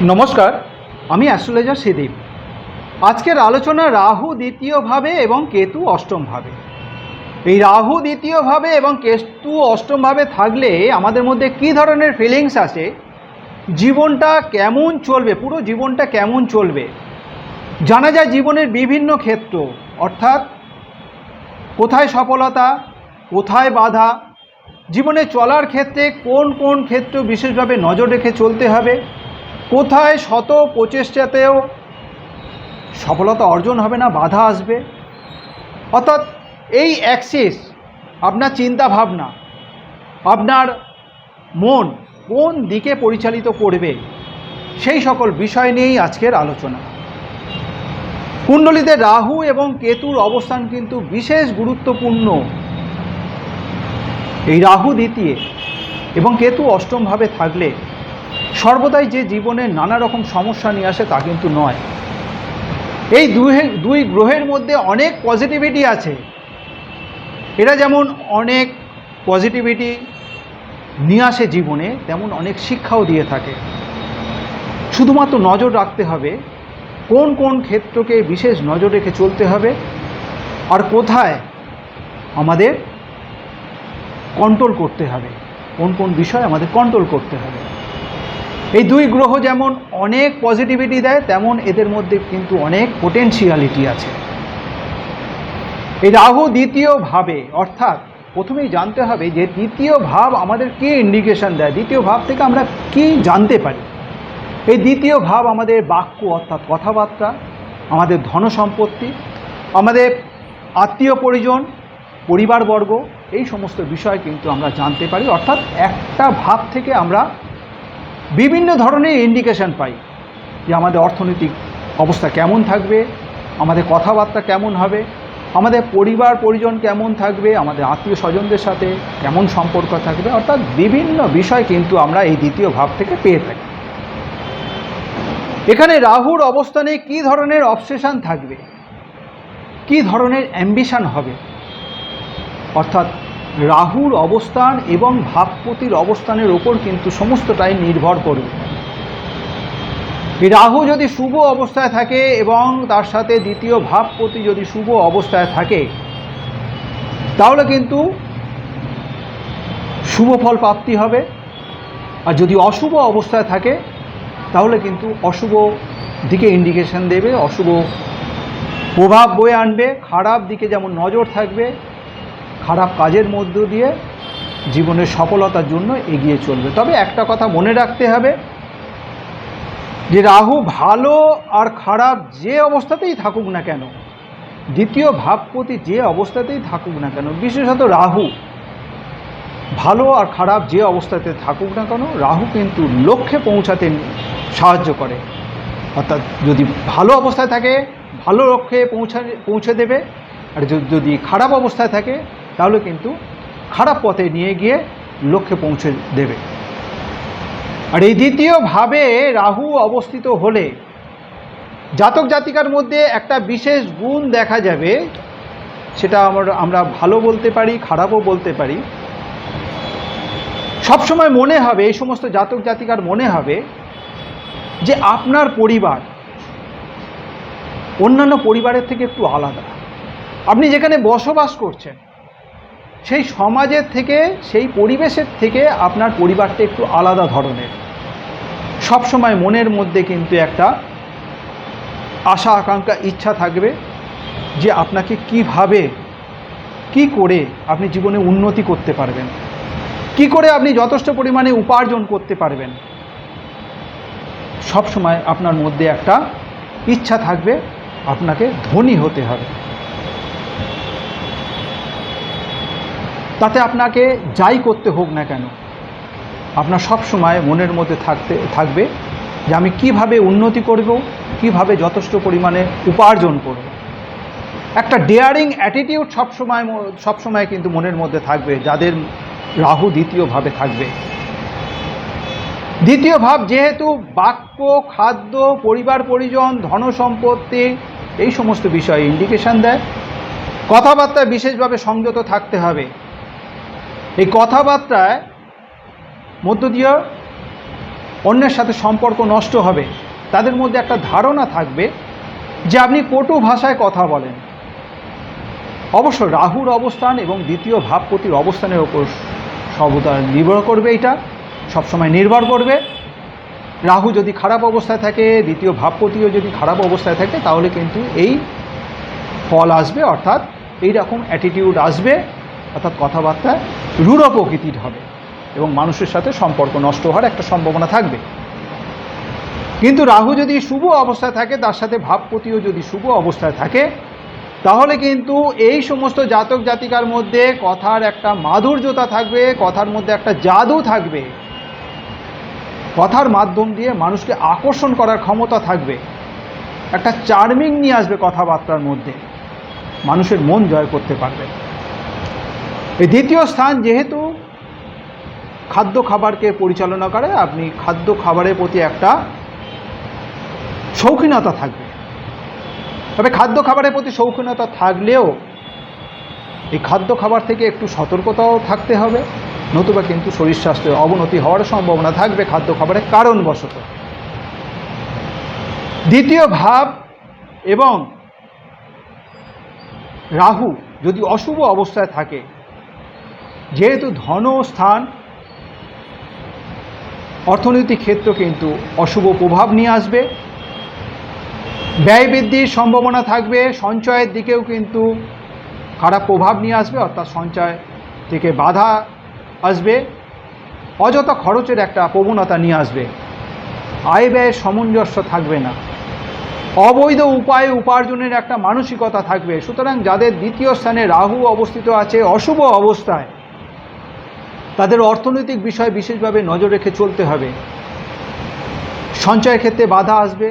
নমস্কার, আমি অ্যাস্ট্রোলজার সেদীপ আজকের আলোচনা রাহু দ্বিতীয়ভাবে এবং কেতু অষ্টমভাবে এই রাহু দ্বিতীয়ভাবে এবং কেতু অষ্টমভাবে থাকলে আমাদের মধ্যে কী ধরনের ফিলিংস আসে? জীবনটা কেমন চলবে? পুরো জীবনটা কেমন চলবে? জানা যায় জীবনের বিভিন্ন ক্ষেত্র, অর্থাৎ কোথায় সফলতা, কোথায় বাধা, জীবনে চলার ক্ষেত্রে কোন কোন ক্ষেত্র বিশেষভাবে নজর রেখে চলতে হবে কোথায় শত প্রচেষ্টাতেও সফলতা অর্জন হবে না, বাধা আসবে। অর্থাৎ এই অ্যাক্সিস আপনার চিন্তা ভাবনা আপনার মন কোন দিকে পরিচালিত করবে, সেই সকল বিষয় নিয়েই আজকের আলোচনা। কুণ্ডলিতে রাহু এবং কেতুর অবস্থান কিন্তু বিশেষ গুরুত্বপূর্ণ। এই রাহু দ্বিতীয় এবং কেতু অষ্টমভাবে থাকলে সর্বদাই যে জীবনে নানা রকম সমস্যা নিয়ে আসে তা কিন্তু নয়। এই দুই দুই গ্রহের মধ্যে অনেক পজিটিভিটি আছে। এরা যেমন অনেক পজিটিভিটি নিয়ে আসে জীবনে, তেমন অনেক শিক্ষাও দিয়ে থাকে। শুধুমাত্র নজর রাখতে হবে, কোন কোন ক্ষেত্রকে বিশেষ নজর রেখে চলতে হবে, আর কোথায় আমাদের কন্ট্রোল করতে হবে, কোন কোন বিষয় আমাদের কন্ট্রোল করতে হবে। এই দুই গ্রহ যেমন অনেক পজিটিভিটি দেয়, তেমন এদের মধ্যে কিন্তু অনেক পোটেন্সিয়ালিটি আছে। এই রাহু দ্বিতীয় ভাবে, অর্থাৎ প্রথমেই জানতে হবে যে দ্বিতীয় ভাব আমাদের কি ইন্ডিকেশন দেয়? দ্বিতীয় ভাব থেকে আমরা কি জানতে পারি? এই দ্বিতীয় ভাব আমাদের বাক্য, অর্থাৎ কথাবার্তা, আমাদের ধন সম্পত্তি আমাদের আত্মীয় পরিজন, পরিবারবর্গ, এই সমস্ত বিষয় কিন্তু আমরা জানতে পারি। অর্থাৎ একটা ভাব থেকে আমরা বিভিন্ন ধরনের ইন্ডিকেশন পাই যে আমাদের অর্থনৈতিক অবস্থা কেমন থাকবে, আমাদের কথাবার্তা কেমন হবে, আমাদের পরিবার, পরিজন কেমন থাকবে, আমাদের আত্মীয় স্বজনদের সাথে কেমন সম্পর্ক থাকবে, অর্থাৎ বিভিন্ন বিষয় কিন্তু আমরা এই দ্বিতীয় ভাব থেকে পেয়ে থাকি। এখানে রাহুর অবস্থানে কি ধরনের অবসেশন থাকবে? কি ধরনের অ্যাম্বিশান হবে? অর্থাৎ রাহুর অবস্থান এবং ভাবপতির অবস্থানের ওপর কিন্তু সমস্তটাই নির্ভর করবে। রাহু যদি শুভ অবস্থায় থাকে এবং তার সাথে দ্বিতীয় ভাবপতি যদি শুভ অবস্থায় থাকে, তাহলে কিন্তু শুভ ফল প্রাপ্তি হবে। আর যদি অশুভ অবস্থায় থাকে, তাহলে কিন্তু অশুভ দিকে ইন্ডিকেশন দেবে, অশুভ প্রভাব বয়ে আনবে, খারাপ দিকে যেমন নজর থাকবে খারাপ কাজের মধ্য দিয়ে জীবনের সফলতার জন্য এগিয়ে চলবে। তবে একটা কথা মনে রাখতে হবে যে রাহু ভালো আর খারাপ যে অবস্থাতেই থাকুক না কেন, দ্বিতীয় ভাবপতি যে অবস্থাতেই থাকুক না কেন, বিশেষত রাহু ভালো আর খারাপ যে অবস্থাতে থাকুক না কেন, রাহু কিন্তু লক্ষ্যে পৌঁছাতে সাহায্য করে। অর্থাৎ যদি ভালো অবস্থায় থাকে, ভালো লক্ষ্যে পৌঁছা, পৌঁছে দেবে, আর যদি- খারাপ অবস্থায় থাকে তাহলে কিন্তু খারাপ পথে নিয়ে গিয়ে লক্ষ্যে পৌঁছে দেবে। আর এই দ্বিতীয়ভাবে রাহু অবস্থিত হলে জাতক জাতিকার মধ্যে একটা বিশেষ গুণ দেখা যাবে, সেটা আমরা আমরা ভালো বলতে পারি, খারাপও বলতে পারি। সবসময় মনে হবে, এই সমস্ত জাতক জাতিকার মনে হবে যে আপনার পরিবার অন্যান্য পরিবারের থেকে একটু আলাদা। আপনি যেখানে বসবাস করছেন সেই সমাজের থেকে, সেই পরিবেশের থেকে আপনার পরিবারটা একটু আলাদা ধরনের। সব সময় মনের মধ্যে কিন্তু একটা আশা, আকাঙ্ক্ষা, ইচ্ছা থাকবে যে আপনাকে কীভাবে, কি করে আপনি জীবনে উন্নতি করতে পারবেন। কি করে আপনি যথেষ্ট পরিমাণে উপার্জন করতে পারবেন। সব সময় আপনার মধ্যে একটা ইচ্ছা থাকবে, আপনাকে ধনী হতে হবে। তাতে আপনাকে যাই করতে হোক না কেন, আপনার সব সময় মনের মধ্যে থাকতে, থাকবে যে আমি কীভাবে উন্নতি করব, কীভাবে যথেষ্ট পরিমাণে উপার্জন করব। একটা ডেয়ারিং অ্যাটিটিউড সবসময় সবসময় কিন্তু মনের মধ্যে থাকবে, যাদের রাহু দ্বিতীয়ভাবে থাকবে। দ্বিতীয় ভাব যেহেতু বাক্য, খাদ্য, পরিবার, পরিজন, ধন সম্পত্তি, এই সমস্ত বিষয়ে ইন্ডিকেশন দেয়। কথাবার্তায় বিশেষভাবে সংযত থাকতে হবে। এই কথাবার্তায় মধ্য দিয়ে অন্যের সাথে সম্পর্ক নষ্ট হবে। তাদের মধ্যে একটা ধারণা থাকবে যে আপনি কটু ভাষায় কথা বলেন। অবশ্য রাহুর অবস্থান এবং দ্বিতীয় ভাবপতির অবস্থানের ওপর সর্বদা নির্ভর করবে এটা, সবসময় নির্ভর করবে। রাহু যদি খারাপ অবস্থায় থাকে, দ্বিতীয় ভাবপতিও যদি খারাপ অবস্থায় থাকে, তাহলে কিন্তু এই ফল আসবে, অর্থাৎ এই রকম অ্যাটিটিউড আসবে। অর্থাৎ কথাবার্তা রূঢ় প্রকৃতির হবে এবং মানুষের সাথে সম্পর্ক নষ্ট হওয়ার একটা সম্ভাবনা থাকবে। কিন্তু রাহু যদি শুভ অবস্থায় থাকে, তার সাথে ভাবপতিও যদি শুভ অবস্থায় থাকে, তাহলে কিন্তু এই সমস্ত জাতক জাতিকার মধ্যে কথার একটা মাধুর্যতা থাকবে, কথার মধ্যে একটা জাদু থাকবে। কথার মাধ্যম দিয়ে মানুষকে আকর্ষণ করার ক্ষমতা থাকবে। একটা চার্মিং নিয়ে আসবে কথাবার্তার মধ্যে। মানুষের মন জয় করতে পারবে। এই দ্বিতীয় স্থান যেহেতু খাদ্য খাবারকে পরিচালনা করে, আপনি খাদ্য খাবারের প্রতি একটা শৌখিনতা থাকবে। তবে খাদ্য খাবারের প্রতি শৌখিনতা থাকলেও এই খাদ্য খাবার থেকে একটু সতর্কতাও থাকতে হবে, নতুবা কিন্তু শরীর স্বাস্থ্যের অবনতি হওয়ার সম্ভাবনা থাকবে খাদ্য খাবারের কারণবশত। দ্বিতীয় ভাব এবং রাহু যদি অশুভ অবস্থায় থাকে যেহেতু ধন স্থান, অর্থনৈতিক ক্ষেত্র কিন্তু অশুভ প্রভাব নিয়ে আসবে। ব্যয় বৃদ্ধির সম্ভাবনা থাকবে, সঞ্চয়ের দিকেও কিন্তু খারাপ প্রভাব নিয়ে আসবে, অর্থাৎ সঞ্চয় থেকে বাধা আসবে। অযথা খরচের একটা প্রবণতা নিয়ে আসবে। আয় ব্যয়ের সামঞ্জস্য থাকবে না। অবৈধ উপায়ে উপার্জনের একটা মানসিকতা থাকবে। সুতরাং যাদের দ্বিতীয় স্থানে রাহু অবস্থিত আছে, অশুভ অবস্থায় তাদের অর্থনৈতিক বিষয় বিশেষভাবে নজর রেখে চলতে হবে। সঞ্চয়ের ক্ষেত্রে বাধা আসবে,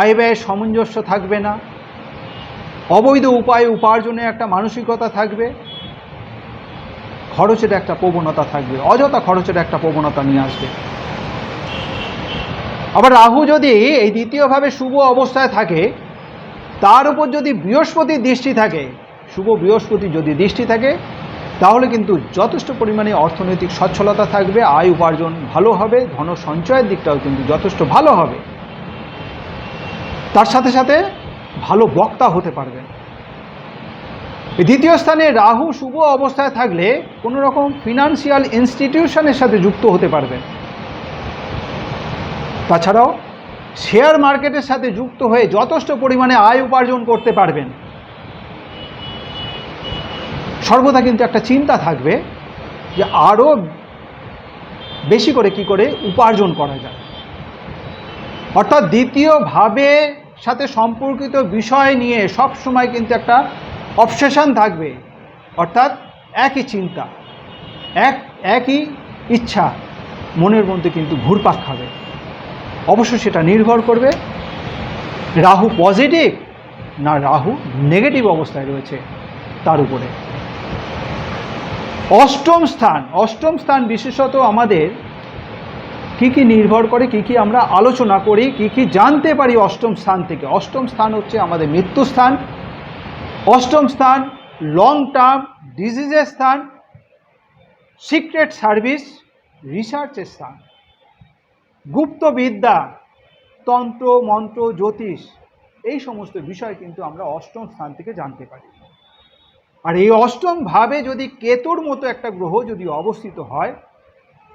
আয় ব্যয়ের সামঞ্জস্য থাকবে না, অবৈধ উপায়ে উপার্জনের একটা মানসিকতা থাকবে, খরচের একটা প্রবণতা থাকবে, অযথা খরচের একটা প্রবণতা নিয়ে আসবে। আবার রাহু যদি এই দ্বিতীয়ভাবে শুভ অবস্থায় থাকে, তার উপর যদি বৃহস্পতির দৃষ্টি থাকে, শুভ বৃহস্পতি যদি দৃষ্টি থাকে তাহলে কিন্তু যথেষ্ট পরিমাণে অর্থনৈতিক সচ্ছলতা থাকবে, আয় উপার্জন ভালো হবে, ধন সঞ্চয়ের দিকটাও কিন্তু যথেষ্ট ভালো হবে। তার সাথে সাথে ভালো বক্তা হতে পারবেন দ্বিতীয় স্থানে রাহু শুভ অবস্থায় থাকলে কোনো রকম ফিনান্সিয়াল ইনস্টিটিউশনের সাথে যুক্ত হতে পারবেন তাছাড়াও শেয়ার মার্কেটের সাথে যুক্ত হয়ে যথেষ্ট পরিমাণে আয় উপার্জন করতে পারবেন। সর্বদা কিন্তু একটা চিন্তা থাকবে যে আরও বেশি করে কি করে উপার্জন করা যায়। অর্থাৎ দ্বিতীয়ভাবে সাথে সম্পর্কিত বিষয় নিয়ে সব সময় কিন্তু একটা অবসেশন থাকবে। অর্থাৎ একই চিন্তা, এক, একই ইচ্ছা মনের মধ্যে কিন্তু ঘুরপাক খাবে। অবশ্য সেটা নির্ভর করবে রাহু পজিটিভ না রাহু নেগেটিভ অবস্থায় রয়েছে তার উপরে। অষ্টম স্থান অষ্টম স্থান বিশেষত আমাদের কি কি নির্ভর করে, কি কি আমরা আলোচনা করি, কি কি জানতে পারি অষ্টম স্থান থেকে। অষ্টম স্থান হচ্ছে আমাদের মৃত্যু স্থান, অষ্টম স্থান লং টার্ম ডিজিজের স্থান সিক্রেট সার্ভিস রিসার্চের স্থান। গুপ্ত বিদ্যা, তন্ত্র, মন্ত্র, জ্যোতিষ, এই সমস্ত বিষয় কিন্তু আমরা অষ্টম স্থান থেকে জানতে পারি। আর এই অষ্টম ভাবে যদি কেতুর মতো একটা গ্রহ যদি অবস্থিত হয়,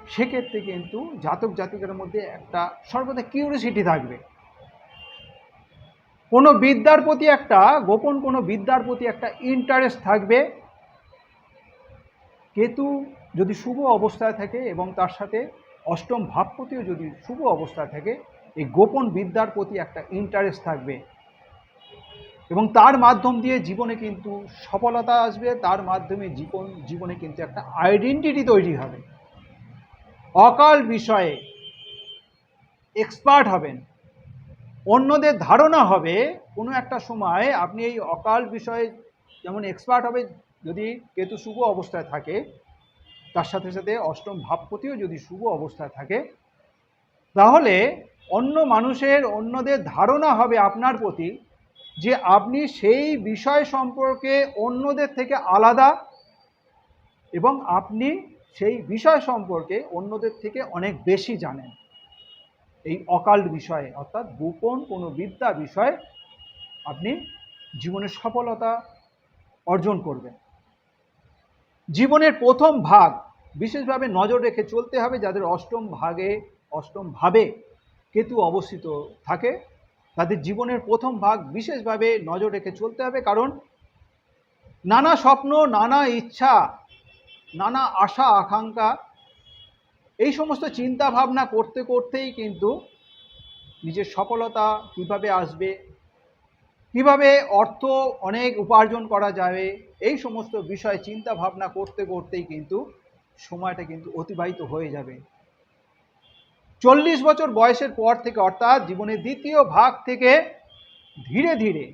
সেক্ষেত্রে কিন্তু জাতক জাতিকার মধ্যে একটা সর্বদা কিউরিয়াসিটি থাকবে। কোনো বিদ্যার প্রতি একটা, গোপন কোনো বিদ্যার প্রতি একটা ইন্টারেস্ট থাকবে। কেতু যদি শুভ অবস্থায় থাকে এবং তার সাথে অষ্টম ভাবপতিও যদি শুভ অবস্থায় থাকে, এই গোপন বিদ্যার প্রতি একটা ইন্টারেস্ট থাকবে। এবং তার মাধ্যম দিয়ে জীবনে কিন্তু সফলতা আসবে, তার মাধ্যমে জীবন, জীবনে কিন্তু একটা আইডেন্টিটি তৈরি হবে। অকাল বিষয়ে এক্সপার্ট হবেন। অন্যদের ধারণা হবে কোনো একটা সময় আপনি এই অকাল বিষয়ে যেমন এক্সপার্ট হবে, যদি কেতু শুভ অবস্থায় থাকে, তার সাথে সাথে অষ্টম ভাবপতিও যদি শুভ অবস্থায় থাকে, তাহলে অন্য মানুষের, অন্যদের ধারণা হবে আপনার প্রতি যে আপনি সেই বিষয় সম্পর্কে অন্যদের থেকে আলাদা এবং আপনি সেই বিষয় সম্পর্কে অন্যদের থেকে অনেক বেশি জানেন। এই অকাল্ট বিষয়ে, অর্থাৎ গোপন কোনো বিদ্যা বিষয়ে আপনি জীবনের সফলতা অর্জন করবেন। জীবনের প্রথম ভাগ বিশেষভাবে নজর রেখে চলতে হবে যাদের অষ্টম ভাগে, অষ্টম ভাবে কেতু অবস্থিত থাকে। তাদের জীবনের প্রথম ভাগ বিশেষভাবে নজর রেখে চলতে হবে, কারণ নানা স্বপ্ন, নানা ইচ্ছা, নানা আশা, আকাঙ্ক্ষা, এই সমস্ত চিন্তা ভাবনা করতে করতেই কিন্তু নিজের সফলতা কীভাবে আসবে, কীভাবে অর্থ অনেক উপার্জন করা যাবে, এই সমস্ত বিষয় চিন্তা ভাবনা করতে করতেই কিন্তু সময়টা কিন্তু অতিবাহিত হয়ে যাবে। চল্লিশ বছর বয়সের পর থেকে অর্থাৎ জীবনের দ্বিতীয় ভাগ থেকে ধীরে ধীরে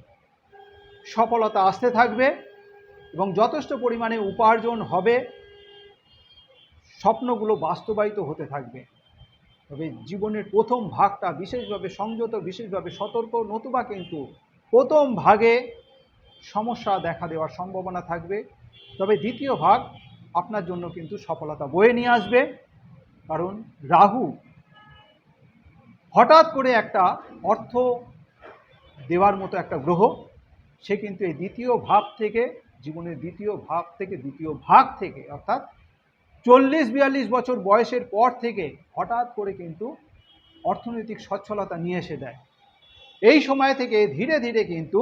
সফলতা আসতে থাকবে এবং যথেষ্ট পরিমাণে উপার্জন হবে, স্বপ্নগুলো বাস্তবায়িত হতে থাকবে। তবে জীবনের প্রথম ভাগটা বিশেষভাবে সংযত, বিশেষভাবে সতর্ক, নতুবা কিন্তু প্রথম ভাগে সমস্যা দেখা দেওয়ার সম্ভাবনা থাকবে। তবে দ্বিতীয় ভাগ আপনার জন্য কিন্তু সফলতা বয়ে নিয়ে আসবে। কারণ রাহু হঠাৎ করে একটা অর্থ দেওয়ার মতো একটা গ্রহ, সে কিন্তু এই দ্বিতীয় ভাব থেকে, জীবনের দ্বিতীয় ভাব থেকে, দ্বিতীয় ভাগ থেকে, অর্থাৎ চল্লিশ বিয়াল্লিশ বছর বয়সের পর থেকে হঠাৎ করে কিন্তু অর্থনৈতিক সচ্ছলতা নিয়ে এসে দেয়। এই সময় থেকে ধীরে ধীরে কিন্তু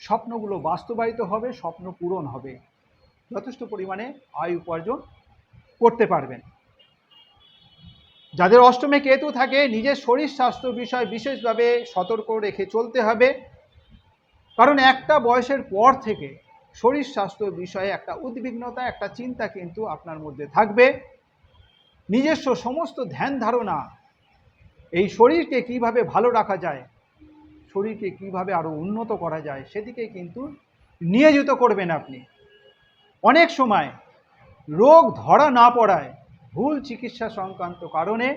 স্বপ্নগুলো বাস্তবায়িত হবে, স্বপ্ন পূরণ হবে। যথেষ্ট পরিমাণে আয় উপার্জন করতে পারবেন। যাদের অষ্টমে কেতু থাকে, নিজের শরীর স্বাস্থ্য বিষয় বিশেষভাবে সতর্ক রেখে চলতে হবে। কারণ একটা বয়সের পর থেকে শরীর স্বাস্থ্য বিষয়ে একটা উদ্বিগ্নতা, একটা চিন্তা কিন্তু আপনার মধ্যে থাকবে। নিজস্ব সমস্ত ধ্যান ধারণা, এই শরীরকে কীভাবে ভালো রাখা যায়, শরীরকে কীভাবে আরও উন্নত করা যায়, সেদিকে কিন্তু নিয়োজিত করবেন আপনি। অনেক সময় রোগ ধরা না পড়ায় ভুল চিকিৎসা সংক্রান্ত কারণে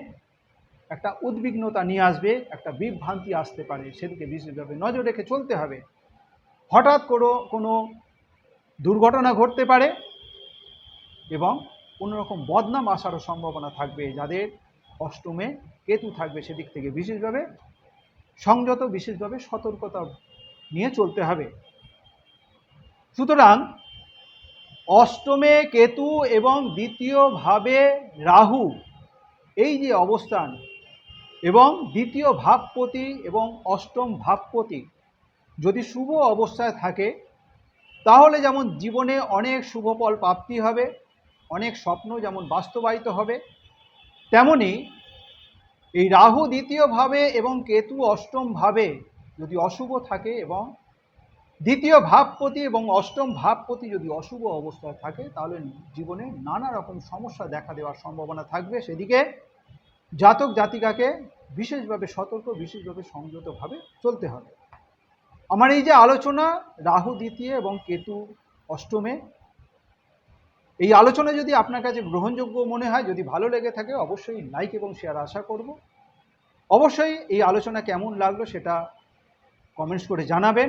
একটা উদ্বিগ্নতা নিয়ে আসবে, একটা বিভ্রান্তি আসতে পারে। সেদিকে বিশেষভাবে নজর রেখে চলতে হবে। হঠাৎ কোনো কোনো দুর্ঘটনা ঘটতে পারে এবং কোনো রকম বদনাম আসারও সম্ভাবনা থাকবে। যাদের অষ্টমে কেতু থাকবে, সেদিক থেকে বিশেষভাবে সংযত, বিশেষভাবে সতর্কতা নিয়ে চলতে হবে। সুতরাং অষ্টমে কেতু এবং দ্বিতীয়ভাবে রাহু, এই যে অবস্থান, এবং দ্বিতীয় ভাবপতি এবং অষ্টম ভাবপতি যদি শুভ অবস্থায় থাকে, তাহলে যেমন জীবনে অনেক শুভফল প্রাপ্তি হবে, অনেক স্বপ্ন যেমন বাস্তবায়িত হবে, তেমনি এই রাহু দ্বিতীয়ভাবে এবং কেতু অষ্টম ভাবে যদি অশুভ থাকে এবং দ্বিতীয় ভাবপতি এবং অষ্টম ভাবপতি যদি অশুভ অবস্থায় থাকে, তাহলে জীবনে নানা রকম সমস্যা দেখা দেওয়ার সম্ভাবনা থাকবে। সেদিকে জাতক জাতিকাকে বিশেষভাবে সতর্ক, বিশেষভাবে সংযতভাবে চলতে হবে। আমার এই যে আলোচনা, রাহু দ্বিতীয় এবং কেতু অষ্টমে, এই আলোচনা যদি আপনার কাছে গ্রহণযোগ্য মনে হয়, যদি ভালো লেগে থাকে, অবশ্যই লাইক এবং শেয়ার আশা করব। অবশ্যই এই আলোচনা কেমন লাগল সেটা কমেন্টস করে জানাবেন।